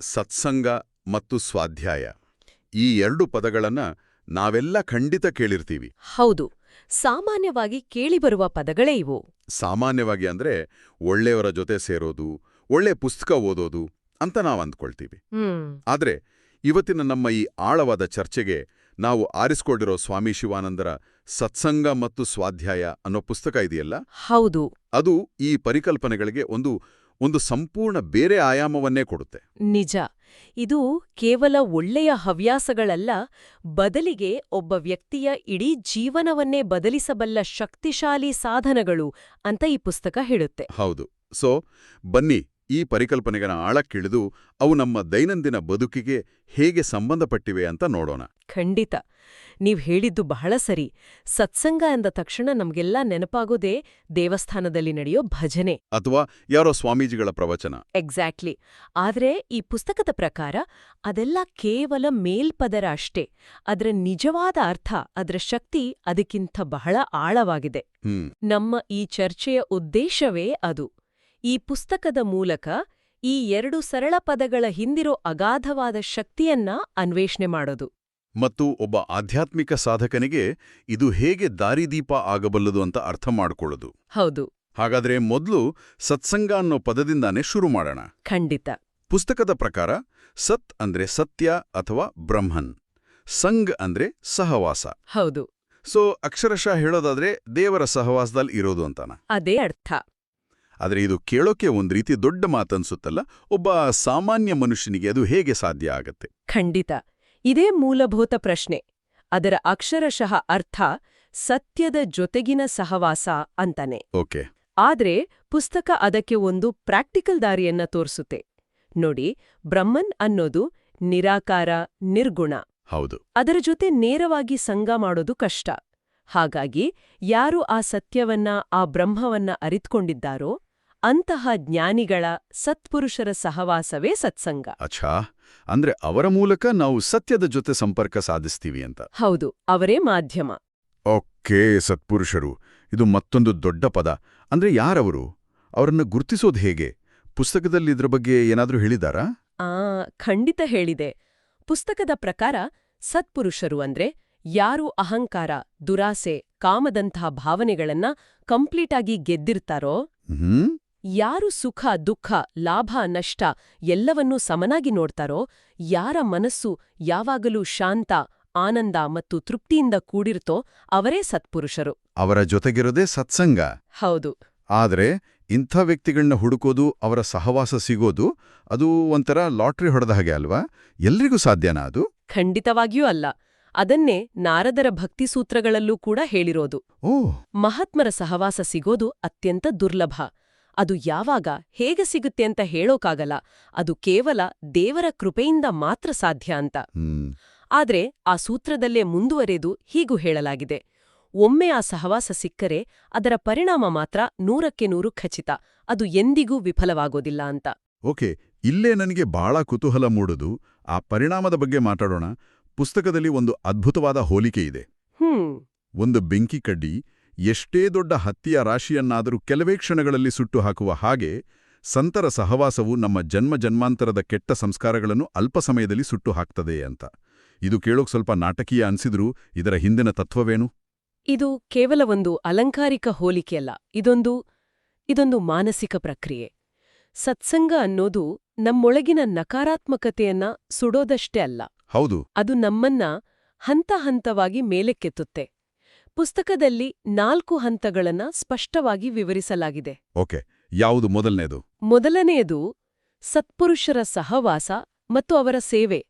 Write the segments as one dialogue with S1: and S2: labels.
S1: ಸತ್ಸಂಗ ಮತ್ತು ಸ್ವಾಧ್ಯಾಯ. ಈ ಎರಡು ಪದಗಳನ್ನ ನಾವೆಲ್ಲ ಖಂಡಿತ ಕೇಳಿರ್ತೀವಿ.
S2: ಹೌದು. ಸಾಮಾನ್ಯವಾಗಿ ಕೇಳಿಬರುವ ಪದಗಳೇ ಇವು.
S1: ಸಾಮಾನ್ಯವಾಗಿ ಅಂದ್ರೆ ಒಳ್ಳೆಯವರ ಜೊತೆ ಸೇರೋದು ಒಳ್ಳೆ ಪುಸ್ತಕ ಓದೋದು ಅಂತ ನಾವು ಅಂದ್ಕೊಳ್ತೀವಿ. ಆದ್ರೆ ಇವತ್ತಿನ ನಮ್ಮ ಈ ಆಳವಾದ ಚರ್ಚೆಗೆ ನಾವು ಆರಿಸ್ಕೊಂಡಿರೋ ಸ್ವಾಮಿ ಶಿವಾನಂದರ ಸತ್ಸಂಗ ಮತ್ತು ಸ್ವಾಧ್ಯಾಯ ಅನ್ನೋ ಪುಸ್ತಕ ಇದೆಯಲ್ಲ?
S2: ಹೌದು.
S1: ಅದು ಈ ಪರಿಕಲ್ಪನೆಗಳಿಗೆ ಒಂದು ಒಂದು ಸಂಪೂರ್ಣ ಬೇರೆ ಆಯಾಮವನ್ನೇ ಕೊಡುತ್ತೆ.
S2: ನಿಜ. ಇದು ಕೇವಲ ಒಳ್ಳೆಯ ಹವ್ಯಾಸಗಳಲ್ಲ ಬದಲಿಗೆ ಒಬ್ಬ ವ್ಯಕ್ತಿಯ ಇಡೀ ಜೀವನವನ್ನೇ ಬದಲಿಸಬಲ್ಲ ಶಕ್ತಿಶಾಲಿ ಸಾಧನಗಳು ಅಂತ ಈ ಪುಸ್ತಕ ಹೇಳುತ್ತೆ.
S1: ಹೌದು. ಸೊ ಬನ್ನಿ ಈ ಪರಿಕಲ್ಪನೆಗಳ ಆಳಕ್ಕಿಳಿದು ಅವು ನಮ್ಮ ದೈನಂದಿನ ಬದುಕಿಗೆ ಹೇಗೆ ಸಂಬಂಧಪಟ್ಟಿವೆ ಅಂತ ನೋಡೋಣ.
S2: ಖಂಡಿತ. ನೀವ್ ಹೇಳಿದ್ದು ಬಹಳ ಸರಿ. ಸತ್ಸಂಗ ಅಂದ ತಕ್ಷಣ ನಮ್ಗೆಲ್ಲ ನೆನಪಾಗೋದೇ ದೇವಸ್ಥಾನದಲ್ಲಿ ನಡೆಯೋ ಭಜನೆ.
S1: ಅಥವಾ ಯಾರೋ ಸ್ವಾಮೀಜಿಗಳ ಪ್ರವಚನ.
S2: ಎಕ್ಸಾಕ್ಟ್ಲಿ. ಆದ್ರೆ ಈ ಪುಸ್ತಕದ ಪ್ರಕಾರ ಅದೆಲ್ಲ ಕೇವಲ ಮೇಲ್ಪದರ ಅಷ್ಟೇ. ಅದರ ನಿಜವಾದ ಅರ್ಥ ಅದರ ಶಕ್ತಿ ಅದಕ್ಕಿಂತ ಬಹಳ ಆಳವಾಗಿದೆ. ನಮ್ಮ ಈ ಚರ್ಚೆಯ ಉದ್ದೇಶವೇ ಅದು. ಈ ಪುಸ್ತಕದ ಮೂಲಕ ಈ ಎರಡು ಸರಳ ಪದಗಳ ಹಿಂದಿರೋ ಅಗಾಧವಾದ ಶಕ್ತಿಯನ್ನ ಅನ್ವೇಷಣೆ ಮಾಡೋದು.
S1: ಮತ್ತು ಒಬ್ಬ ಆಧ್ಯಾತ್ಮಿಕ ಸಾಧಕನಿಗೆ ಇದು ಹೇಗೆ ದಾರಿದೀಪ ಆಗಬಲ್ಲದು ಅಂತ ಅರ್ಥ ಮಾಡಿಕೊಳ್ಳೋದು.
S2: ಹೌದು.
S1: ಹಾಗಾದ್ರೆ ಮೊದಲು ಸತ್ಸಂಗ ಅನ್ನೋ ಪದದಿಂದಾನೇ ಶುರು ಮಾಡೋಣ.
S2: ಖಂಡಿತ.
S1: ಪುಸ್ತಕದ ಪ್ರಕಾರ ಸತ್ ಅಂದ್ರೆ ಸತ್ಯ ಅಥವಾ ಬ್ರಹ್ಮನ್ ಸಂಗ್ ಅಂದ್ರೆ ಸಹವಾಸ.
S2: ಹೌದು.
S1: ಸೊ ಅಕ್ಷರಶಃ ಹೇಳೋದಾದ್ರೆ ದೇವರ ಸಹವಾಸದಲ್ಲಿ ಇರೋದು ಅಂತಾನ?
S2: ಅದೇ ಅರ್ಥ.
S1: ಆದ್ರೆ ಇದು ಕೇಳೋಕೆ ಒಂದು ರೀತಿ ದೊಡ್ಡ ಮಾತನ್ಸುತ್ತಲ್ಲ ಒಬ್ಬ ಸಾಮಾನ್ಯ ಮನುಷ್ಯನಿಗೆ ಅದು ಹೇಗೆ ಸಾಧ್ಯ ಆಗತ್ತೆ?
S2: ಖಂಡಿತ. ಇದೇ ಮೂಲಭೂತ ಪ್ರಶ್ನೆ. ಅದರ ಅಕ್ಷರಶಃ ಅರ್ಥ ಸತ್ಯದ ಜೊತೆಗಿನ ಸಹವಾಸ ಅಂತಾನೆ.
S1: ಓಕೆ.
S2: ಆದ್ರೆ ಪುಸ್ತಕ ಅದಕ್ಕೆ ಒಂದು ಪ್ರಾಕ್ಟಿಕಲ್ ದಾರಿಯನ್ನ ತೋರಿಸುತ್ತೆ. ನೋಡಿ ಬ್ರಹ್ಮನ್ ಅನ್ನೋದು ನಿರಾಕಾರ ನಿರ್ಗುಣ.
S1: ಹೌದು.
S2: ಅದರ ಜೊತೆ ನೇರವಾಗಿ ಸಂಗ ಮಾಡೋದು ಕಷ್ಟ. ಹಾಗಾಗಿ ಯಾರು ಆ ಸತ್ಯವನ್ನ ಆ ಬ್ರಹ್ಮವನ್ನ ಅರಿತ್ಕೊಂಡಿದ್ದಾರೋ ಅಂತಹ ಜ್ಞಾನಿಗಳ ಸತ್ಪುರುಷರ ಸಹವಾಸವೇ ಸತ್ಸಂಗ.
S1: ಅಚ್ಛಾ. ಅಂದ್ರೆ ಅವರ ಮೂಲಕ ನಾವು ಸತ್ಯದ ಜೊತೆ ಸಂಪರ್ಕ ಸಾಧಿಸ್ತೀವಿ ಅಂತ.
S2: ಹೌದು ಅವರೇ ಮಾಧ್ಯಮ.
S1: ಓಕೆ ಸತ್ಪುರುಷರು. ಇದು ಮತ್ತೊಂದು ದೊಡ್ಡ ಪದ. ಅಂದ್ರೆ ಯಾರವರು? ಅವರನ್ನು ಗುರುತಿಸೋದು ಹೇಗೆ? ಪುಸ್ತಕದಲ್ಲಿ ಇದ್ರ ಬಗ್ಗೆ ಏನಾದರೂ ಹೇಳಿದಾರಾ?
S2: ಆ ಖಂಡಿತ ಹೇಳಿದೆ. ಪುಸ್ತಕದ ಪ್ರಕಾರ ಸತ್ಪುರುಷರು ಅಂದ್ರೆ ಯಾರು ಅಹಂಕಾರ ದುರಾಸೆ ಕಾಮದಂತಹ ಭಾವನೆಗಳನ್ನ ಕಂಪ್ಲೀಟಾಗಿ ಗೆದ್ದಿರ್ತಾರೋ? ಯಾರು ಸುಖ ದುಃಖ ಲಾಭ ನಷ್ಟ ಎಲ್ಲವನ್ನೂ ಸಮನಾಗಿ ನೋಡ್ತಾರೋ ಯಾರ ಮನಸ್ಸು ಯಾವಾಗಲೂ ಶಾಂತ ಆನಂದ ಮತ್ತು ತೃಪ್ತಿಯಿಂದ ಕೂಡಿರ್ತೋ ಅವರೇ ಸತ್ಪುರುಷರು.
S1: ಅವರ ಜೊತೆಗಿರೋದೇ ಸತ್ಸಂಗ.
S2: ಹೌದು.
S1: ಆದರೆ ಇಂಥ ವ್ಯಕ್ತಿಗಳನ್ನ ಹುಡುಕೋದು ಅವರ ಸಹವಾಸ ಸಿಗೋದು ಅದು ಒಂಥರ ಲಾಟ್ರಿ ಹೊಡೆದ ಹಾಗೆ ಅಲ್ವಾ? ಎಲ್ರಿಗೂ ಸಾಧ್ಯನಾ ಅದು?
S2: ಖಂಡಿತವಾಗಿಯೂ ಅಲ್ಲ. ಅದನ್ನೇ ನಾರದರ ಭಕ್ತಿ ಸೂತ್ರಗಳಲ್ಲೂ ಕೂಡ ಹೇಳಿರೋದು.
S1: ಓ.
S2: ಮಹಾತ್ಮರ ಸಹವಾಸ ಸಿಗೋದು ಅತ್ಯಂತ ದುರ್ಲಭ. ಅದು ಯಾವಾಗ ಹೇಗೆ ಸಿಗುತ್ತೆ ಅಂತ ಹೇಳೋಕಾಗಲ್ಲ. ಅದು ಕೇವಲ ದೇವರ ಕೃಪೆಯಿಂದ ಮಾತ್ರ ಸಾಧ್ಯ ಅಂತ. ಆದ್ರೆ ಆ ಸೂತ್ರದಲ್ಲೇ ಮುಂದುವರೆದು ಹೀಗೂ ಹೇಳಲಾಗಿದೆ. ಒಮ್ಮೆ ಆ ಸಹವಾಸ ಸಿಕ್ಕರೆ ಅದರ ಪರಿಣಾಮ ಮಾತ್ರ ನೂರಕ್ಕೆ ನೂರು ಖಚಿತ. ಅದು ಎಂದಿಗೂ ವಿಫಲವಾಗೋದಿಲ್ಲ ಅಂತ.
S1: ಓಕೆ ಇಲ್ಲೇ ನನಗೆ ಬಹಳ ಕುತೂಹಲ ಮೂಡುದು. ಆ ಪರಿಣಾಮದ ಬಗ್ಗೆ ಮಾತಾಡೋಣ. ಪುಸ್ತಕದಲ್ಲಿ ಒಂದು ಅದ್ಭುತವಾದ ಹೋಲಿಕೆ ಇದೆ.
S2: ಹ್ಮ್.
S1: ಒಂದು ಬೆಂಕಿ ಕಡ್ಡಿ ಎಷ್ಟೇ ದೊಡ್ಡ ಹತ್ತಿಯ ರಾಶಿಯನ್ನಾದರೂ ಕೆಲವೇ ಕ್ಷಣಗಳಲ್ಲಿ ಸುಟ್ಟು ಹಾಕುವ ಹಾಗೆ ಸಂತರ ಸಹವಾಸವು ನಮ್ಮ ಜನ್ಮ ಜನ್ಮಾಂತರದ ಕೆಟ್ಟ ಸಂಸ್ಕಾರಗಳನ್ನು ಅಲ್ಪ ಸಮಯದಲ್ಲಿ ಸುಟ್ಟು ಹಾಕ್ತದೆ ಅಂತ. ಇದು ಕೇಳೋಕ್ ಸ್ವಲ್ಪ ನಾಟಕೀಯ ಅನ್ಸಿದ್ರೂ ಇದರ ಹಿಂದಿನ ತತ್ವವೇನು?
S2: ಇದು ಕೇವಲ ಒಂದು ಅಲಂಕಾರಿಕ ಹೋಲಿಕೆಯಲ್ಲ ಇದೊಂದು ಇದೊಂದು ಮಾನಸಿಕ ಪ್ರಕ್ರಿಯೆ. ಸತ್ಸಂಗ ಅನ್ನೋದು ನಮ್ಮೊಳಗಿನ ನಕಾರಾತ್ಮಕತೆಯನ್ನ ಸುಡೋದಷ್ಟೇ ಅಲ್ಲ.
S1: ಹೌದು.
S2: ಅದು ನಮ್ಮನ್ನ ಹಂತ ಹಂತವಾಗಿ ಮೇಲೆಕ್ಕೆತ್ತುತ್ತೆ. ಪುಸ್ತಕದಲ್ಲಿ ನಾಲ್ಕು ಹಂತಗಳನ್ನ ಸ್ಪಷ್ಟವಾಗಿ ವಿವರಿಸಲಾಗಿದೆ.
S1: ಓಕೆ ಯಾವುದು ಮೊದಲನೆಯದು
S2: ಮೊದಲನೆಯದು ಸತ್ಪುರುಷರ ಸಹವಾಸ ಮತ್ತು ಅವರ ಸೇವೆ.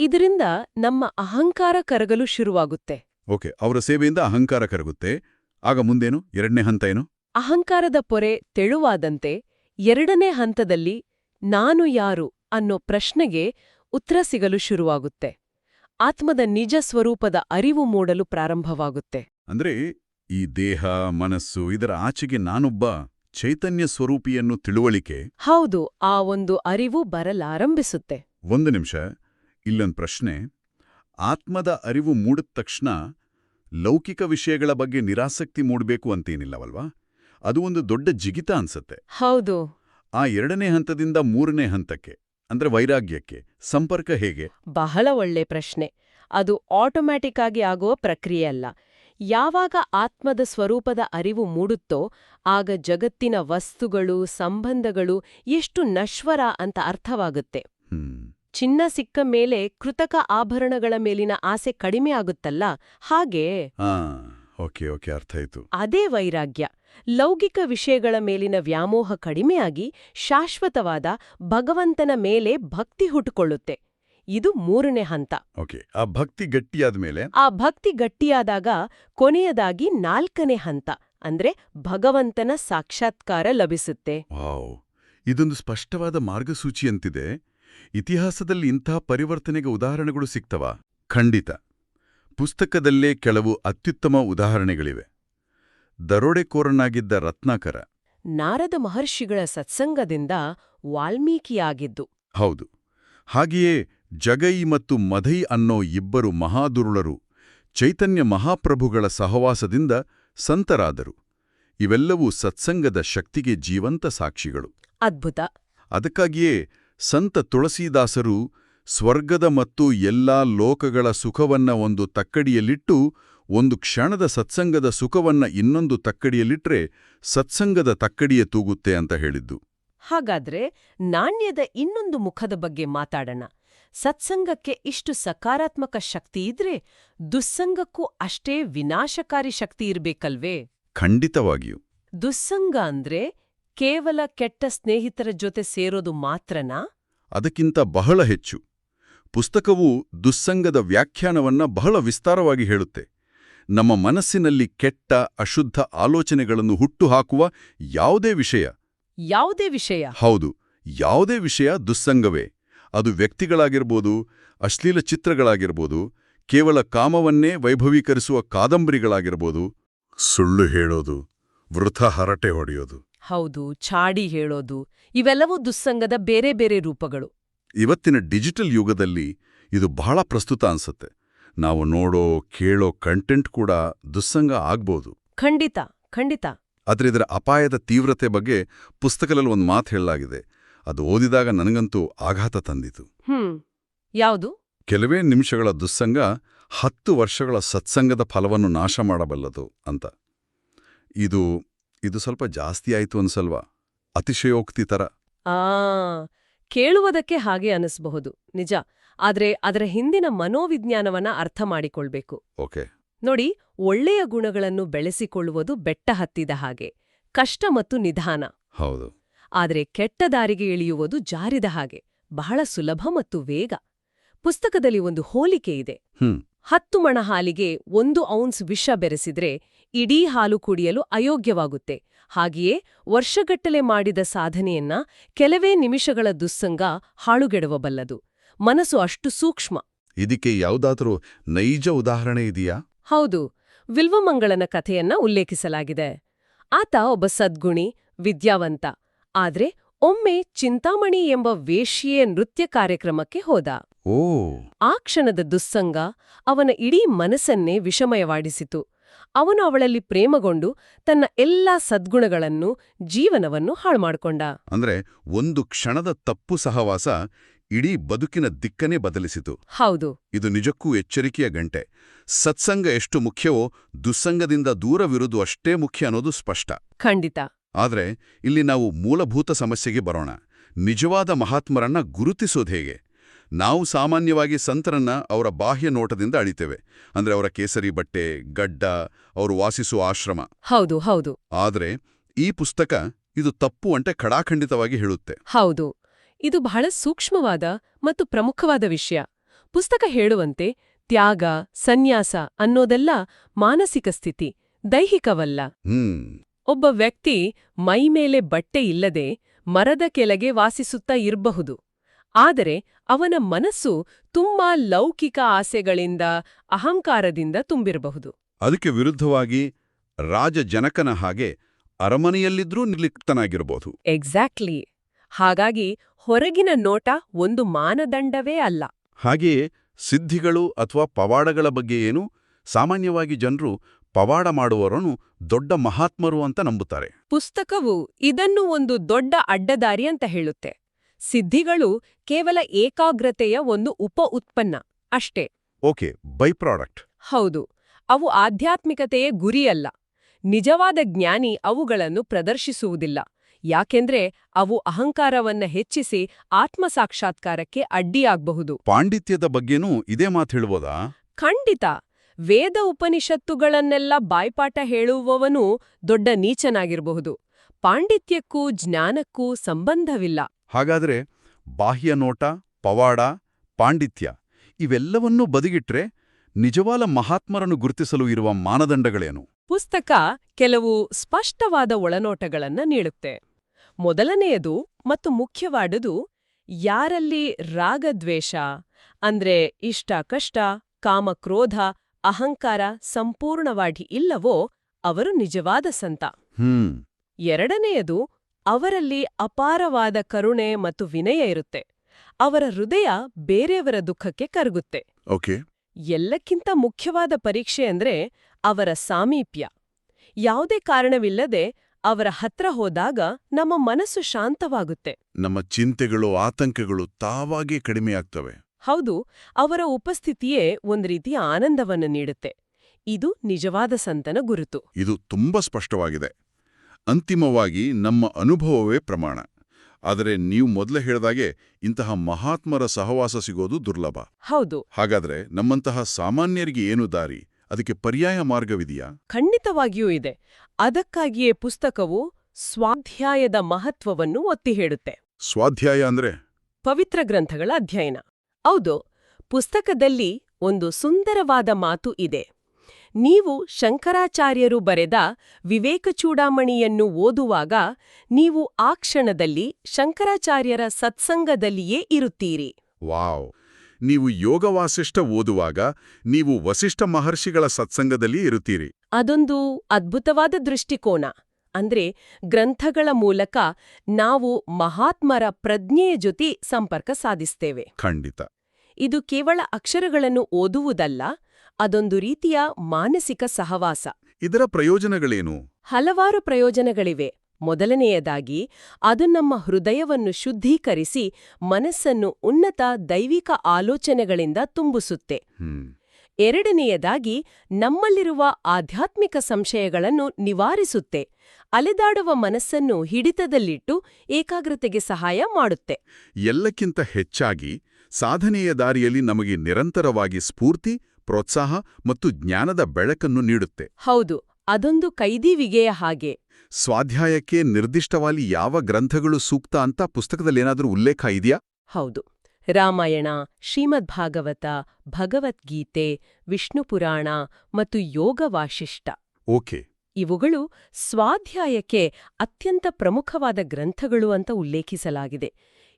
S2: ಇದರಿಂದ ನಮ್ಮ ಅಹಂಕಾರ ಕರಗಲು ಶುರುವಾಗುತ್ತೆ.
S1: ಓಕೆ ಅವರ ಸೇವೆಯಿಂದ ಅಹಂಕಾರ ಕರಗುತ್ತೆ. ಆಗ ಮುಂದೇನು? ಎರಡನೇ ಹಂತ ಏನು?
S2: ಅಹಂಕಾರದ ಪೊರೆ ತೆಳುವಾದಂತೆ ಎರಡನೇ ಹಂತದಲ್ಲಿ ನಾನು ಯಾರು ಅನ್ನೋ ಪ್ರಶ್ನೆಗೆ ಉತ್ತರ ಸಿಗಲು ಶುರುವಾಗುತ್ತೆ. ಆತ್ಮದ ನಿಜ ಸ್ವರೂಪದ ಅರಿವು ಮೂಡಲು ಪ್ರಾರಂಭವಾಗುತ್ತೆ.
S1: ಅಂದ್ರೆ ಈ ದೇಹ ಮನಸ್ಸು ಇದರ ಆಚೆಗೆ ನಾನೊಬ್ಬ ಚೈತನ್ಯ ಸ್ವರೂಪಿಯನ್ನು ತಿಳುವಳಿಕೆ.
S2: ಹೌದು ಆ ಒಂದು ಅರಿವು ಬರಲಾರಂಭಿಸುತ್ತೆ.
S1: ಒಂದು ನಿಮಿಷ ಇಲ್ಲೊಂದು ಪ್ರಶ್ನೆ. ಆತ್ಮದ ಅರಿವು ಮೂಡಿದ ತಕ್ಷಣ ಲೌಕಿಕ ವಿಷಯಗಳ ಬಗ್ಗೆ ನಿರಾಸಕ್ತಿ ಮೂಡಬೇಕು ಅಂತೇನಿಲ್ಲವಲ್ವಾ? ಅದು ಒಂದು ದೊಡ್ಡ ಜಿಗಿತ ಅನ್ಸತ್ತೆ.
S2: ಹೌದು.
S1: ಆ ಎರಡನೇ ಹಂತದಿಂದ ಮೂರನೇ ಹಂತಕ್ಕೆ ಅಂದ್ರೆ ವೈರಾಗ್ಯಕ್ಕೆ ಸಂಪರ್ಕ ಹೇಗೆ?
S2: ಬಹಳ ಒಳ್ಳೆ ಪ್ರಶ್ನೆ. ಅದು ಆಟೋಮ್ಯಾಟಿಕ್ ಆಗಿ ಆಗುವ ಪ್ರಕ್ರಿಯೆ ಅಲ್ಲ. ಯಾವಾಗ ಆತ್ಮದ ಸ್ವರೂಪದ ಅರಿವು ಮೂಡುತ್ತೋ ಆಗ ಜಗತ್ತಿನ ವಸ್ತುಗಳು ಸಂಬಂಧಗಳು ಎಷ್ಟು ನಶ್ವರ ಅಂತ ಅರ್ಥವಾಗುತ್ತೆ. ಚಿನ್ನ ಸಿಕ್ಕ ಮೇಲೆ ಕೃತಕ ಆಭರಣಗಳ ಮೇಲಿನ ಆಸೆ ಕಡಿಮೆ ಆಗುತ್ತಲ್ಲ? ಹಾಗೆ?
S1: ಓಕೆ ಓಕೆ
S2: ಅದೇ ವೈರಾಗ್ಯ. ಲೌಕಿಕ ವಿಷಯಗಳ ಮೇಲಿನ ವ್ಯಾಮೋಹ ಕಡಿಮೆಯಾಗಿ ಶಾಶ್ವತವಾದ ಭಗವಂತನ ಮೇಲೆ ಭಕ್ತಿ ಹುಟ್ಟುಕೊಳ್ಳುತ್ತೆ. ಇದು ಮೂರನೇ ಹಂತ.
S1: ಓಕೆ ಆ ಭಕ್ತಿ ಗಟ್ಟಿಯಾದ ಮೇಲೆ?
S2: ಆ ಭಕ್ತಿ ಗಟ್ಟಿಯಾದಾಗ ಕೊನೆಯದಾಗಿ ನಾಲ್ಕನೇ ಹಂತ ಅಂದ್ರೆ ಭಗವಂತನ ಸಾಕ್ಷಾತ್ಕಾರ ಲಭಿಸುತ್ತೆ.
S1: ಇದೊಂದು ಸ್ಪಷ್ಟವಾದ ಮಾರ್ಗಸೂಚಿಯಂತಿದೆ ಇತಿಹಾಸದಲ್ಲಿ ಇಂತಹ ಪರಿವರ್ತನೆಗೆ ಉದಾಹರಣೆಗಳು ಸಿಗ್ತವಾ? ಖಂಡಿತ. ಪುಸ್ತಕದಲ್ಲೇ ಕೆಲವು ಅತ್ಯುತ್ತಮ ಉದಾಹರಣೆಗಳಿವೆ. ದರೋಡೆಕೋರನಾಗಿದ್ದ ರತ್ನಾಕರ.
S2: ನಾರದ ಮಹರ್ಷಿಗಳ ಸತ್ಸಂಗದಿಂದ ವಾಲ್ಮೀಕಿಯಾಗಿದ್ದು.
S1: ಹೌದು ಹಾಗೆಯೇ ಜಗೈ ಮತ್ತು ಮಧೈ ಅನ್ನೋ ಇಬ್ಬರು ಮಹಾದುರುಳರು ಚೈತನ್ಯ ಮಹಾಪ್ರಭುಗಳ ಸಹವಾಸದಿಂದ ಸಂತರಾದರು. ಇವೆಲ್ಲವೂ ಸತ್ಸಂಗದ ಶಕ್ತಿಗೆ ಜೀವಂತ ಸಾಕ್ಷಿಗಳು.
S2: ಅದ್ಭುತ.
S1: ಅದಕ್ಕಾಗಿಯೇ ಸಂತ ತುಳಸೀದಾಸರು ಸ್ವರ್ಗದ ಮತ್ತು ಎಲ್ಲಾ ಲೋಕಗಳ ಸುಖವನ್ನ ಒಂದು ತಕ್ಕಡಿಯಲ್ಲಿಟ್ಟು ಒಂದು ಕ್ಷಣದ ಸತ್ಸಂಗದ ಸುಖವನ್ನ ಇನ್ನೊಂದು ತಕ್ಕಡಿಯಲ್ಲಿಟ್ರೆ ಸತ್ಸಂಗದ ತಕ್ಕಡಿಯೇ ತೂಗುತ್ತೆ ಅಂತ ಹೇಳಿದ್ದು.
S2: ಹಾಗಾದ್ರೆ ನಾಣ್ಯದ ಇನ್ನೊಂದು ಮುಖದ ಬಗ್ಗೆ ಮಾತಾಡೋಣ. ಸತ್ಸಂಗಕ್ಕೆ ಇಷ್ಟು ಸಕಾರಾತ್ಮಕ ಶಕ್ತಿ ಇದ್ರೆ ದುಸ್ಸಂಗಕ್ಕೂ ಅಷ್ಟೇ ವಿನಾಶಕಾರಿ ಶಕ್ತಿ ಇರ್ಬೇಕಲ್ವೇ?
S1: ಖಂಡಿತವಾಗಿಯೂ.
S2: ದುಸ್ಸಂಗ ಅಂದ್ರೆ ಕೇವಲ ಕೆಟ್ಟ ಸ್ನೇಹಿತರ ಜೊತೆ ಸೇರೋದು ಮಾತ್ರನಾ?
S1: ಅದಕ್ಕಿಂತ ಬಹಳ ಹೆಚ್ಚು. ಪುಸ್ತಕವು ದುಸ್ಸಂಗದ ವ್ಯಾಖ್ಯಾನವನ್ನ ಬಹಳ ವಿಸ್ತಾರವಾಗಿ ಹೇಳುತ್ತೆ. ನಮ್ಮ ಮನಸ್ಸಿನಲ್ಲಿ ಕೆಟ್ಟ ಅಶುದ್ಧ ಆಲೋಚನೆಗಳನ್ನು ಹುಟ್ಟುಹಾಕುವ ಯಾವುದೇ ವಿಷಯ.
S2: ಯಾವುದೇ ವಿಷಯ.
S1: ಹೌದು ಯಾವುದೇ ವಿಷಯ ದುಸ್ಸಂಗವೇ. ಅದು ವ್ಯಕ್ತಿಗಳಾಗಿರ್ಬೋದು ಅಶ್ಲೀಲ ಚಿತ್ರಗಳಾಗಿರ್ಬೋದು ಕೇವಲ ಕಾಮವನ್ನೇ ವೈಭವೀಕರಿಸುವ ಕಾದಂಬರಿಗಳಾಗಿರ್ಬೋದು ಸುಳ್ಳು ಹೇಳೋದು ವೃಥ ಹರಟೆ ಹೊಡೆಯೋದು.
S2: ಹೌದು ಚಾಡಿ ಹೇಳೋದು ಇವೆಲ್ಲವೂ ದುಸ್ಸಂಗದ ಬೇರೆ ಬೇರೆ ರೂಪಗಳು.
S1: ಇವತ್ತಿನ ಡಿಜಿಟಲ್ ಯುಗದಲ್ಲಿ ಇದು ಬಹಳ ಪ್ರಸ್ತುತ ಅನ್ಸತ್ತೆ. ನಾವು ನೋಡೋ ಕೇಳೋ ಕಂಟೆಂಟ್ ಕೂಡ ದುಸ್ಸಂಗ ಆಗ್ಬೋದು.
S2: ಖಂಡಿತ ಖಂಡಿತ.
S1: ಆದ್ರೆ ಇದರ ಅಪಾಯದ ತೀವ್ರತೆ ಬಗ್ಗೆ ಪುಸ್ತಕದಲ್ಲಿ ಒಂದು ಮಾತು ಹೇಳಲಾಗಿದೆ. ಅದು ಓದಿದಾಗ ನನಗಂತೂ ಆಘಾತ ತಂದಿತು.
S2: ಹ್ಮ್. ಯಾವುದು?
S1: ಕೆಲವೇ ನಿಮಿಷಗಳ ದುಸ್ಸಂಗ ಹತ್ತು ವರ್ಷಗಳ ಸತ್ಸಂಗದ ಫಲವನ್ನು ನಾಶ ಮಾಡಬಲ್ಲದು ಅಂತ. ಇದು ಇದು ಸ್ವಲ್ಪ ಜಾಸ್ತಿ ಆಯಿತು ಅನ್ಸಲ್ವಾ? ಅತಿಶಯೋಕ್ತಿ ತರ.
S2: ಆ ಕೇಳುವುದಕ್ಕೆ ಹಾಗೆ ಅನಿಸಬಹುದು ನಿಜ. ಆದರೆ ಅದರ ಹಿಂದಿನ ಮನೋವಿಜ್ಞಾನವನ್ನ ಅರ್ಥ ಮಾಡಿಕೊಳ್ಬೇಕು.
S1: ಓಕೆ.
S2: ನೋಡಿ ಒಳ್ಳೆಯ ಗುಣಗಳನ್ನು ಬೆಳೆಸಿಕೊಳ್ಳುವುದು ಬೆಟ್ಟ ಹತ್ತಿದ ಹಾಗೆ. ಕಷ್ಟ ಮತ್ತು ನಿಧಾನ.
S1: ಹೌದು.
S2: ಆದರೆ ಕೆಟ್ಟ ದಾರಿಗೆ ಇಳಿಯುವುದು ಜಾರಿದ ಹಾಗೆ. ಬಹಳ ಸುಲಭ ಮತ್ತು ವೇಗ. ಪುಸ್ತಕದಲ್ಲಿ ಒಂದು ಹೋಲಿಕೆ ಇದೆ. ಹತ್ತು ಮಣ ಹಾಲಿಗೆ ಒಂದು ಔನ್ಸ್ ವಿಷ ಬೆರೆಸಿದ್ರೆ ಇಡೀ ಹಾಲು ಕುಡಿಯಲು ಅಯೋಗ್ಯವಾಗುತ್ತೆ. ಹಾಗೆಯೇ ವರ್ಷಗಟ್ಟಲೆ ಮಾಡಿದ ಸಾಧನೆಯನ್ನ ಕೆಲವೇ ನಿಮಿಷಗಳ ದುಸ್ಸಂಗ ಹಾಳುಗೆಡವಬಲ್ಲದು. ಮನಸ್ಸು ಅಷ್ಟು ಸೂಕ್ಷ್ಮ.
S1: ಇದಕ್ಕೆ ಯಾವುದಾದರೂ ನೈಜ ಉದಾಹರಣೆ ಇದೆಯಾ?
S2: ಹೌದು. ವಿಲ್ವಮಂಗಳನ ಕಥೆಯನ್ನ ಉಲ್ಲೇಖಿಸಲಾಗಿದೆ. ಆತ ಒಬ್ಬ ಸದ್ಗುಣಿ ವಿದ್ಯಾವಂತ. ಆದ್ರೆ ಒಮ್ಮೆ ಚಿಂತಾಮಣಿ ಎಂಬ ವೇಶ್ಯೆಯ ನೃತ್ಯ ಕಾರ್ಯಕ್ರಮಕ್ಕೆ ಹೋದ.
S1: ಓ.
S2: ಆ ಕ್ಷಣದ ದುಸ್ಸಂಗ ಅವನ ಇಡೀ ಮನಸ್ಸನ್ನೇ ವಿಷಮಯವಾಡಿಸಿತು. ಅವನು ಅವಳಲ್ಲಿ ಪ್ರೇಮಗೊಂಡು ತನ್ನ ಎಲ್ಲಾ ಸದ್ಗುಣಗಳನ್ನು ಜೀವನವನ್ನು ಹಾಳ್ಮಾಡ್ಕೊಂಡ.
S1: ಅಂದ್ರೆ ಒಂದು ಕ್ಷಣದ ತಪ್ಪು ಸಹವಾಸ ಇಡೀ ಬದುಕಿನ ದಿಕ್ಕನೇ ಬದಲಿಸಿತು.
S2: ಹೌದು.
S1: ಇದು ನಿಜಕ್ಕೂ ಎಚ್ಚರಿಕೆಯ ಗಂಟೆ. ಸತ್ಸಂಗ ಎಷ್ಟು ಮುಖ್ಯವೋ ದುಸ್ಸಂಗದಿಂದ ದೂರವಿರುವುದು ಅಷ್ಟೇ ಮುಖ್ಯ ಅನ್ನೋದು ಸ್ಪಷ್ಟ.
S2: ಖಂಡಿತ.
S1: ಆದ್ರೆ ಇಲ್ಲಿ ನಾವು ಮೂಲಭೂತ ಸಮಸ್ಯೆಗೆ ಬರೋಣ. ನಿಜವಾದ ಮಹಾತ್ಮರನ್ನ ಗುರುತಿಸೋದು ಹೇಗೆ? ನಾವು ಸಾಮಾನ್ಯವಾಗಿ ಸಂತರನ್ನ ಅವರ ಬಾಹ್ಯ ನೋಟದಿಂದ ಅಳಿತೇವೆ. ಅಂದ್ರೆ ಅವರ ಕೇಸರಿ ಬಟ್ಟೆ ಗಡ್ಡ ಅವರು ವಾಸಿಸುವ ಆಶ್ರಮ.
S2: ಹೌದು ಹೌದು.
S1: ಆದರೆ ಈ ಪುಸ್ತಕ ಇದು ತಪ್ಪು ಅಂಟೆ ಖಡಾಖಂಡಿತವಾಗಿ ಹೇಳುತ್ತೆ.
S2: ಹೌದು. ಇದು ಬಹಳ ಸೂಕ್ಷ್ಮವಾದ ಮತ್ತು ಪ್ರಮುಖವಾದ ವಿಷಯ. ಪುಸ್ತಕ ಹೇಳುವಂತೆ ತ್ಯಾಗ ಸನ್ಯಾಸ ಅನ್ನೋದೆಲ್ಲ ಮಾನಸಿಕ ಸ್ಥಿತಿ ದೈಹಿಕವಲ್ಲ.
S1: ಹ್ಮ್.
S2: ಒಬ್ಬ ವ್ಯಕ್ತಿ ಮೈಮೇಲೆ ಬಟ್ಟೆ ಇಲ್ಲದೆ ಮರದ ಕೆಳಗೆ ವಾಸಿಸುತ್ತಾ ಇರಬಹುದು. ಆದರೆ ಅವನ ಮನಸ್ಸು ತುಂಬಾ ಲೌಕಿಕ ಆಸೆಗಳಿಂದ ಅಹಂಕಾರದಿಂದ ತುಂಬಿರಬಹುದು.
S1: ಅದಕ್ಕೆ ವಿರುದ್ಧವಾಗಿ ರಾಜ ಜನಕನ ಹಾಗೆ ಅರಮನೆಯಲ್ಲಿದ್ರೂ ನಿರ್ಲಿಪ್ತನಾಗಿರಬಹುದು.
S2: ಎಕ್ಸಾಕ್ಟ್ಲಿ ಹಾಗಾಗಿ ಹೊರಗಿನ ನೋಟ ಒಂದು ಮಾನದಂಡವೇ ಅಲ್ಲ.
S1: ಹಾಗೆಯೇ ಸಿದ್ಧಿಗಳು ಅಥವಾ ಪವಾಡಗಳ ಬಗ್ಗೆ ಏನು? ಸಾಮಾನ್ಯವಾಗಿ ಜನರು ಪವಾಡ ಮಾಡುವವರನ್ನು ದೊಡ್ಡ ಮಹಾತ್ಮರು ಅಂತ ನಂಬುತ್ತಾರೆ.
S2: ಪುಸ್ತಕವು ಇದನ್ನು ಒಂದು ದೊಡ್ಡ ಅಡ್ಡದಾರಿ ಅಂತ ಹೇಳುತ್ತೆ. ಸಿದ್ಧಿಗಳು ಕೇವಲ ಏಕಾಗ್ರತೆಯ ಒಂದು ಉಪ ಉತ್ಪನ್ನ ಅಷ್ಟೇ.
S1: Okay by product.
S2: ಹೌದು ಅವು ಆಧ್ಯಾತ್ಮಿಕತೆಯೇ ಗುರಿಯಲ್ಲ. ನಿಜವಾದ ಜ್ಞಾನಿ ಅವುಗಳನ್ನು ಪ್ರದರ್ಶಿಸುವುದಿಲ್ಲ. ಯಾಕೆಂದ್ರೆ ಅವು ಅಹಂಕಾರವನ್ನ ಹೆಚ್ಚಿಸಿ ಆತ್ಮಸಾಕ್ಷಾತ್ಕಾರಕ್ಕೆ ಅಡ್ಡಿಯಾಗಬಹುದು.
S1: ಪಾಂಡಿತ್ಯದ ಬಗ್ಗೆನೂ ಇದೇ ಮಾತು ಹೇಳ್ಬೋದಾ?
S2: ಖಂಡಿತ. ವೇದ ಉಪನಿಷತ್ತುಗಳನ್ನೆಲ್ಲ ಬಾಯ್ಪಾಠ ಹೇಳುವವನು ದೊಡ್ಡ ನೀಚನಾಗಿರಬಹುದು. ಪಾಂಡಿತ್ಯಕ್ಕೂ ಜ್ಞಾನಕ್ಕೂ ಸಂಬಂಧವಿಲ್ಲ.
S1: ಹಾಗಾದ್ರೆ ಬಾಹ್ಯ ನೋಟ ಪವಾಡ ಪಾಂಡಿತ್ಯ ಇವೆಲ್ಲವನ್ನೂ ಬದಿಗಿಟ್ರೆ ನಿಜವಾದ ಮಹಾತ್ಮರನ್ನು ಗುರುತಿಸಲು ಇರುವ ಮಾನದಂಡಗಳೇನು?
S2: ಪುಸ್ತಕ ಕೆಲವು ಸ್ಪಷ್ಟವಾದ ಒಳನೋಟಗಳನ್ನ ನೀಡುತ್ತೆ. ಮೊದಲನೆಯದು ಮತ್ತು ಮುಖ್ಯವಾದುದು ಯಾರಲ್ಲಿ ರಾಗದ್ವೇಷ ಅಂದ್ರೆ ಇಷ್ಟ ಕಷ್ಟ ಕಾಮಕ್ರೋಧ ಅಹಂಕಾರ ಸಂಪೂರ್ಣವಾಗಿ ಇಲ್ಲವೋ ಅವರು ನಿಜವಾದ ಸಂತ. ಎರಡನೆಯದು ಅವರಲ್ಲಿ ಅಪಾರವಾದ ಕರುಣೆ ಮತ್ತು ವಿನಯ ಇರುತ್ತೆ. ಅವರ ಹೃದಯ ಬೇರೆಯವರ ದುಃಖಕ್ಕೆ ಕರಗುತ್ತೆ.
S1: ಓಕೆ.
S2: ಎಲ್ಲಕ್ಕಿಂತ ಮುಖ್ಯವಾದ ಪರೀಕ್ಷೆ ಅಂದ್ರೆ ಅವರ ಸಾಮೀಪ್ಯ. ಯಾವುದೇ ಕಾರಣವಿಲ್ಲದೆ ಅವರ ಹತ್ರ ಹೋದಾಗ ನಮ್ಮ ಮನಸ್ಸು ಶಾಂತವಾಗುತ್ತೆ.
S1: ನಮ್ಮ ಚಿಂತೆಗಳು ಆತಂಕಗಳು ತಾವಾಗೇ ಕಡಿಮೆಯಾಗ್ತವೆ
S2: ಹೌದು ಅವರ ಉಪಸ್ಥಿತಿಯೇ ಒಂದು ರೀತಿಯ ಆನಂದವನ್ನು ನೀಡುತ್ತೆ. ಇದು ನಿಜವಾದ ಸಂತನ ಗುರುತು.
S1: ಇದು ತುಂಬಾ ಸ್ಪಷ್ಟವಾಗಿದೆ. ಅಂತಿಮವಾಗಿ ನಮ್ಮ ಅನುಭವವೇ ಪ್ರಮಾಣ. ಆದರೆ ನೀವು ಮೊದಲೇ ಹೇಳಿದಾಗೆ ಇಂತಹ ಮಹಾತ್ಮರ ಸಹವಾಸ ಸಿಗೋದು ದುರ್ಲಭ.
S2: ಹೌದು.
S1: ಹಾಗಾದ್ರೆ ನಮ್ಮಂತಹ ಸಾಮಾನ್ಯರಿಗೆ ಏನು ದಾರಿ? ಅದಕ್ಕೆ ಪರ್ಯಾಯ ಮಾರ್ಗವಿದೆಯಾ?
S2: ಖಂಡಿತವಾಗಿಯೂ ಇದೆ. ಅದಕ್ಕಾಗಿಯೇ ಪುಸ್ತಕವು ಸ್ವಾಧ್ಯಾಯದ ಮಹತ್ವವನ್ನು ಒತ್ತಿ ಹೇಳುತ್ತೆ.
S1: ಸ್ವಾಧ್ಯಾಯ ಅಂದ್ರೆ?
S2: ಪವಿತ್ರ ಗ್ರಂಥಗಳ ಅಧ್ಯಯನ. ಹೌದು ಪುಸ್ತಕದಲ್ಲಿ ಒಂದು ಸುಂದರವಾದ ಮಾತು ಇದೆ. ನೀವು ಶಂಕರಾಚಾರ್ಯರು ಬರೆದ ವಿವೇಕ ಚೂಡಾಮಣಿಯನ್ನು ಓದುವಾಗ ನೀವು ಆ ಕ್ಷಣದಲ್ಲಿ ಶಂಕರಾಚಾರ್ಯರ ಸತ್ಸಂಗದಲ್ಲಿಯೇ ಇರುತ್ತೀರಿ.
S1: ವಾವ್! ನೀವು ಯೋಗ ವಾಸಿಷ್ಠ ಓದುವಾಗ ನೀವು ವಸಿಷ್ಠ ಮಹರ್ಷಿಗಳ ಸತ್ಸಂಗದಲ್ಲಿ ಇರುತ್ತೀರಿ.
S2: ಅದೊಂದು ಅದ್ಭುತವಾದ ದೃಷ್ಟಿಕೋನ. ಅಂದ್ರೆ ಗ್ರಂಥಗಳ ಮೂಲಕ ನಾವು ಮಹಾತ್ಮರ ಪ್ರಜ್ಞೆಯ ಜೊತೆ ಸಂಪರ್ಕ ಸಾಧಿಸ್ತೇವೆ.
S1: ಖಂಡಿತ.
S2: ಇದು ಕೇವಲ ಅಕ್ಷರಗಳನ್ನು ಓದುವುದಲ್ಲ ಅದೊಂದು ರೀತಿಯ ಮಾನಸಿಕ ಸಹವಾಸ.
S1: ಇದರ ಪ್ರಯೋಜನಗಳೇನು?
S2: ಹಲವಾರು ಪ್ರಯೋಜನಗಳಿವೆ. ಮೊದಲನೆಯದಾಗಿ ಅದು ನಮ್ಮ ಹೃದಯವನ್ನು ಶುದ್ಧೀಕರಿಸಿ ಮನಸ್ಸನ್ನು ಉನ್ನತ ದೈವಿಕ ಆಲೋಚನೆಗಳಿಂದ ತುಂಬಿಸುತ್ತೆ. ಎರಡನೆಯದಾಗಿ ನಮ್ಮಲ್ಲಿರುವ ಆಧ್ಯಾತ್ಮಿಕ ಸಂಶಯಗಳನ್ನು ನಿವಾರಿಸುತ್ತೆ ಅಲೆದಾಡುವ ಮನಸ್ಸನ್ನು ಹಿಡಿತದಲ್ಲಿಟ್ಟು ಏಕಾಗ್ರತೆಗೆ ಸಹಾಯ ಮಾಡುತ್ತೆ.
S1: ಎಲ್ಲಕ್ಕಿಂತ ಹೆಚ್ಚಾಗಿ ಸಾಧನೆಯ ದಾರಿಯಲ್ಲಿ ನಮಗೆ ನಿರಂತರವಾಗಿ ಸ್ಫೂರ್ತಿ ಪ್ರೋತ್ಸಾಹ ಮತ್ತು ಜ್ಞಾನದ ಬೆಳಕನ್ನು ನೀಡುತ್ತೆ.
S2: ಹೌದು ಅದೊಂದು ಕೈದಿವಿಗೆಯ ಹಾಗೆ.
S1: ಸ್ವಾಧ್ಯಾಯಕ್ಕೆ ನಿರ್ದಿಷ್ಟವಾಗಿ ಯಾವ ಗ್ರಂಥಗಳು ಸೂಕ್ತ ಅಂತ ಪುಸ್ತಕದಲ್ಲೇನಾದರೂ ಉಲ್ಲೇಖ ಇದೆಯಾ?
S2: ಹೌದು. ರಾಮಾಯಣ ಶ್ರೀಮದ್ ಭಾಗವತ ಭಗವದ್ಗೀತೆ ವಿಷ್ಣುಪುರಾಣ ಮತ್ತು ಯೋಗ ವಾಶಿಷ್ಠ
S1: ಓಕೆ.
S2: ಇವುಗಳು ಸ್ವಾಧ್ಯಾಯಕ್ಕೆ ಅತ್ಯಂತ ಪ್ರಮುಖವಾದ ಗ್ರಂಥಗಳು ಅಂತ ಉಲ್ಲೇಖಿಸಲಾಗಿದೆ.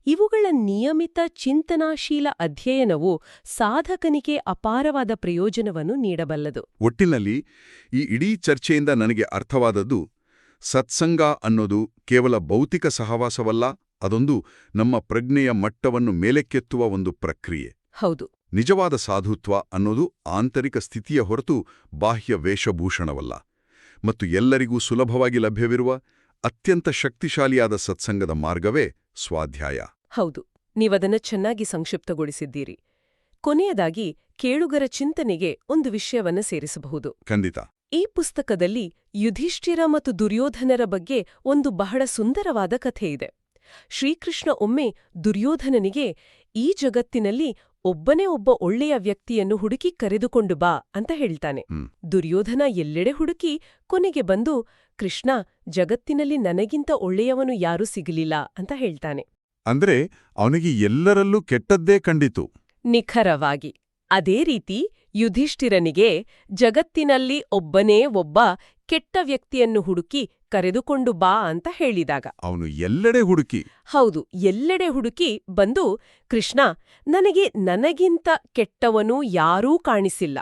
S2: ಇವುಗಳ ನಿಯಮಿತ ಚಿಂತನಾಶೀಲ ಅಧ್ಯಯನವು ಸಾಧಕನಿಗೆ ಅಪಾರವಾದ ಪ್ರಯೋಜನವನ್ನು ನೀಡಬಲ್ಲದು.
S1: ಒಟ್ಟಿನಲ್ಲಿ ಈ ಇಡೀ ಚರ್ಚೆಯಿಂದ ನನಗೆ ಅರ್ಥವಾದದ್ದು ಸತ್ಸಂಗ ಅನ್ನೋದು ಕೇವಲ ಭೌತಿಕ ಸಹವಾಸವಲ್ಲ ಅದೊಂದು ನಮ್ಮ ಪ್ರಜ್ಞೆಯ ಮಟ್ಟವನ್ನು ಮೇಲೆಕ್ಕೆತ್ತುವ ಒಂದು ಪ್ರಕ್ರಿಯೆ.
S2: ಹೌದು.
S1: ನಿಜವಾದ ಸಾಧುತ್ವ ಅನ್ನೋದು ಆಂತರಿಕ ಸ್ಥಿತಿಯ ಹೊರತು ಬಾಹ್ಯ ವೇಷಭೂಷಣವಲ್ಲ. ಮತ್ತು ಎಲ್ಲರಿಗೂ ಸುಲಭವಾಗಿ ಲಭ್ಯವಿರುವ ಅತ್ಯಂತ ಶಕ್ತಿಶಾಲಿಯಾದ ಸತ್ಸಂಗದ ಮಾರ್ಗವೇ ಸ್ವಾಧ್ಯಾಯ.
S2: ಹೌದು. ನೀವದನ್ನು ಚೆನ್ನಾಗಿ ಸಂಕ್ಷಿಪ್ತಗೊಳಿಸಿದ್ದೀರಿ. ಕೊನೆಯದಾಗಿ ಕೇಳುಗರ ಚಿಂತನೆಗೆ ಒಂದು ವಿಷಯವನ್ನು ಸೇರಿಸಬಹುದು.
S1: ಖಂಡಿತ.
S2: ಈ ಪುಸ್ತಕದಲ್ಲಿ ಯುಧಿಷ್ಠಿರ ಮತ್ತು ದುರ್ಯೋಧನರ ಬಗ್ಗೆ ಒಂದು ಬಹಳ ಸುಂದರವಾದ ಕಥೆಯಿದೆ. ಶ್ರೀಕೃಷ್ಣ ಒಮ್ಮೆ ದುರ್ಯೋಧನನಿಗೆ ಈ ಜಗತ್ತಿನಲ್ಲಿ ಒಬ್ಬನೇ ಒಬ್ಬ ಒಳ್ಳೆಯ ವ್ಯಕ್ತಿಯನ್ನು ಹುಡುಕಿ ಕರೆದುಕೊಂಡು ಬಾ ಅಂತ ಹೇಳ್ತಾನೆ. ದುರ್ಯೋಧನ ಎಲ್ಲೆಡೆ ಹುಡುಕಿ ಕೊನೆಗೆ ಬಂದು ಕೃಷ್ಣ ಜಗತ್ತಿನಲ್ಲಿ ನನಗಿಂತ ಒಳ್ಳೆಯವನು ಯಾರೂ ಸಿಗಲಿಲ್ಲ ಅಂತ ಹೇಳ್ತಾನೆ.
S1: ಅಂದ್ರೆ ಅವನಿಗೆ ಎಲ್ಲರಲ್ಲೂ ಕೆಟ್ಟದ್ದೇ ಕಂಡಿತು.
S2: ನಿಖರವಾಗಿ. ಅದೇ ರೀತಿ ಯುಧಿಷ್ಠಿರನಿಗೆ ಜಗತ್ತಿನಲ್ಲಿ ಒಬ್ಬನೇ ಒಬ್ಬ ಕೆಟ್ಟ ವ್ಯಕ್ತಿಯನ್ನು ಹುಡುಕಿ ಕರೆದುಕೊಂಡು ಬಾ ಅಂತ ಹೇಳಿದಾಗ.
S1: ಅವನು ಎಲ್ಲೆಡೆ ಹುಡುಕಿ.
S2: ಹೌದು ಎಲ್ಲೆಡೆ ಹುಡುಕಿ ಬಂದು ಕೃಷ್ಣ ನನಗೆ ನನಗಿಂತ ಕೆಟ್ಟವನು ಯಾರೂ ಕಾಣಿಸಿಲ್ಲ.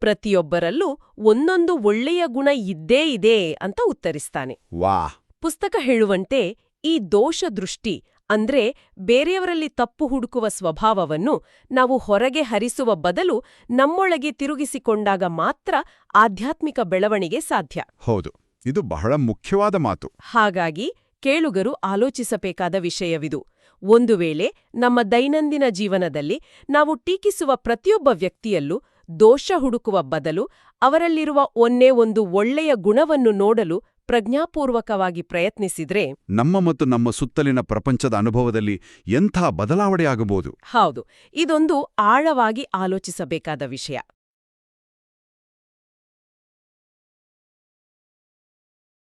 S2: ಪ್ರತಿಯೊಬ್ಬರಲ್ಲೂ ಒಂದೊಂದು ಒಳ್ಳೆಯ ಗುಣ ಇದ್ದೇ ಇದೆ ಅಂತ ಉತ್ತರಿಸ್ತಾನೆ.
S1: ವಾ.
S2: ಪುಸ್ತಕ ಹೇಳುವಂತೆ ಈ ದೋಷ ದೃಷ್ಟಿ ಅಂದ್ರೆ ಬೇರೆಯವರಲ್ಲಿ ತಪ್ಪು ಹುಡುಕುವ ಸ್ವಭಾವವನ್ನು ನಾವು ಹೊರಗೆ ಹರಿಸುವ ಬದಲು ನಮ್ಮೊಳಗೆ ತಿರುಗಿಸಿಕೊಂಡಾಗ ಮಾತ್ರ ಆಧ್ಯಾತ್ಮಿಕ ಬೆಳವಣಿಗೆ ಸಾಧ್ಯ.
S1: ಹೌದು. ಇದು ಬಹಳ ಮುಖ್ಯವಾದ ಮಾತು.
S2: ಹಾಗಾಗಿ ಕೇಳುಗರು ಆಲೋಚಿಸಬೇಕಾದ ವಿಷಯವಿದು. ಒಂದು ವೇಳೆ ನಮ್ಮ ದೈನಂದಿನ ಜೀವನದಲ್ಲಿ ನಾವು ಟೀಕಿಸುವ ಪ್ರತಿಯೊಬ್ಬ ವ್ಯಕ್ತಿಯಲ್ಲೂ ದೋಷ ಹುಡುಕುವ ಬದಲು ಅವರಲ್ಲಿರುವ ಒಂದೇ ಒಂದು ಒಳ್ಳೆಯ ಗುಣವನ್ನು ನೋಡಲು ಪ್ರಜ್ಞಾಪೂರ್ವಕವಾಗಿ ಪ್ರಯತ್ನಿಸಿದ್ರೆ
S1: ನಮ್ಮ ಮತ್ತು ನಮ್ಮ ಸುತ್ತಲಿನ ಪ್ರಪಂಚದ ಅನುಭವದಲ್ಲಿ ಎಂಥ ಬದಲಾವಣೆಯಾಗಬಹುದು?
S2: ಹೌದು ಇದೊಂದು ಆಳವಾಗಿ ಆಲೋಚಿಸಬೇಕಾದ ವಿಷಯ.